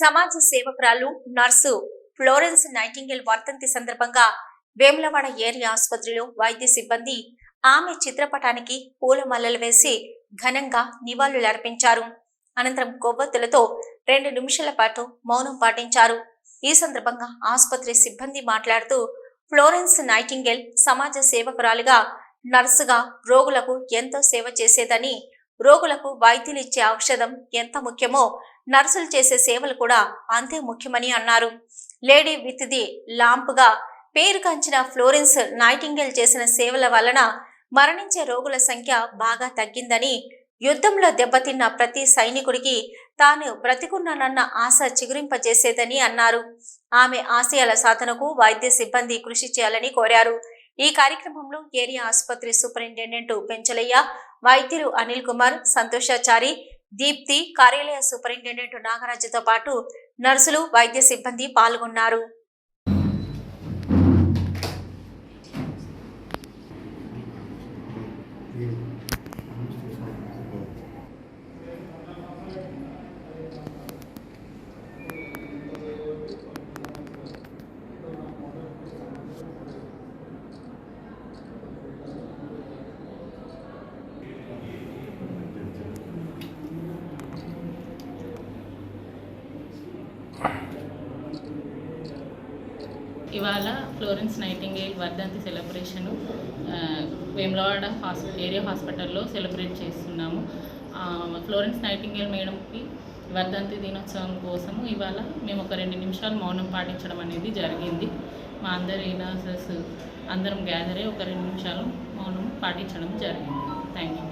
సమాజ సేవకురాలు నర్సు ఫ్లోరెన్స్ నైటింగేల్ వర్ధంతి సందర్భంగా వేములవాడ ఏరియా ఆసుపత్రిలో వైద్య సిబ్బంది ఆమె చిత్రపటానికి పూలమల్లలు వేసి ఘనంగా నివాళులర్పించారు అనంతరం కొవ్వొత్తులతో రెండు నిమిషాల పాటు మౌనం పాటించారు. ఈ సందర్భంగా ఆసుపత్రి సిబ్బంది మాట్లాడుతూ ఫ్లోరెన్స్ నైటింగేల్ సమాజ సేవకురాలుగా నర్సుగా రోగులకు ఎంతో సేవ చేసేదని రోగులకు వైద్యులు ఇచ్చే ఔషధం ఎంత ముఖ్యమో నర్సులు చేసే సేవలు కూడా అంతే ముఖ్యమని అన్నారు. లేడీ విత్ ది లాంప్గా పేరుగాంచిన ఫ్లోరెన్స్ నైటింగేల్ చేసిన సేవల వలన మరణించే రోగుల సంఖ్య బాగా తగ్గిందని యుద్ధంలో దెబ్బతిన్న ప్రతి సైనికుడికి తాను బ్రతికున్నానన్న ఆశ చిగురింపజేసేదని అన్నారు. ఆమె ఆశయాల సాధనకు వైద్య సిబ్బంది కృషి చేయాలని కోరారు. ఈ కార్యక్రమంలో ఏరియా ఆసుపత్రి సూపరింటెండెంట్ పెంచలయ్య వైద్యులు అనిల్ కుమార్ సంతోషాచారి దీప్తి కార్యాలయ సూపరింటెండెంట్ నాగరాజుతో పాటు నర్సులు వైద్య సిబ్బంది పాల్గొన్నారు. ఇవాళ ఫ్లోరెన్స్ నైటింగేల్ వర్ధంతి సెలబ్రేషను వేములవాడ హాస్ ఏరియా హాస్పిటల్లో సెలబ్రేట్ చేస్తున్నాము. ఫ్లోరెన్స్ నైటింగేల్ మేడంకి వర్ధంతి దినోత్సవం కోసము ఇవాళ మేము ఒక రెండు నిమిషాలు మౌనం పాటించడం అనేది జరిగింది. మా అందరి నర్సెస్ అందరం గ్యాదర్ అయ్యి ఒక రెండు నిమిషాలు మౌనం పాటించడం జరిగింది. Thank you